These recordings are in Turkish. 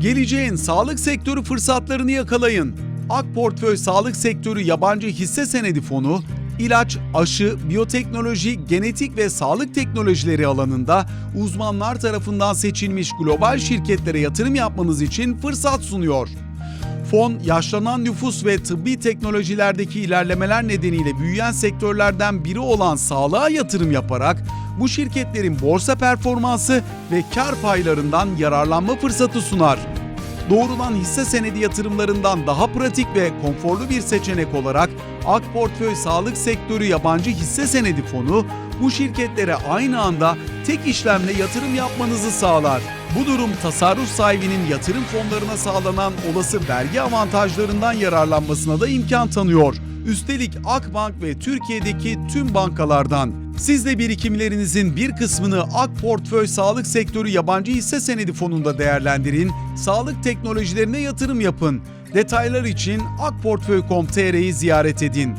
Geleceğin sağlık sektörü fırsatlarını yakalayın. Ak Portföy Sağlık Sektörü Yabancı Hisse Senedi Fonu, ilaç, aşı, biyoteknoloji, genetik ve sağlık teknolojileri alanında uzmanlar tarafından seçilmiş global şirketlere yatırım yapmanız için fırsat sunuyor. Fon, yaşlanan nüfus ve tıbbi teknolojilerdeki ilerlemeler nedeniyle büyüyen sektörlerden biri olan sağlığa yatırım yaparak bu şirketlerin borsa performansı ve kar paylarından yararlanma fırsatı sunar. Doğrudan hisse senedi yatırımlarından daha pratik ve konforlu bir seçenek olarak Ak Portföy Sağlık Sektörü Yabancı Hisse Senedi Fonu bu şirketlere aynı anda tek işlemle yatırım yapmanızı sağlar. Bu durum tasarruf sahibinin yatırım fonlarına sağlanan olası vergi avantajlarından yararlanmasına da imkan tanıyor. Üstelik Akbank ve Türkiye'deki tüm bankalardan. Siz de birikimlerinizin bir kısmını Ak Portföy Sağlık Sektörü Yabancı Hisse Senedi Fonu'nda değerlendirin, sağlık teknolojilerine yatırım yapın. Detaylar için akportföy.com.tr'yi ziyaret edin.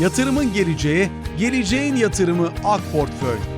Yatırımın geleceği, geleceğin yatırımı Ak Portföy.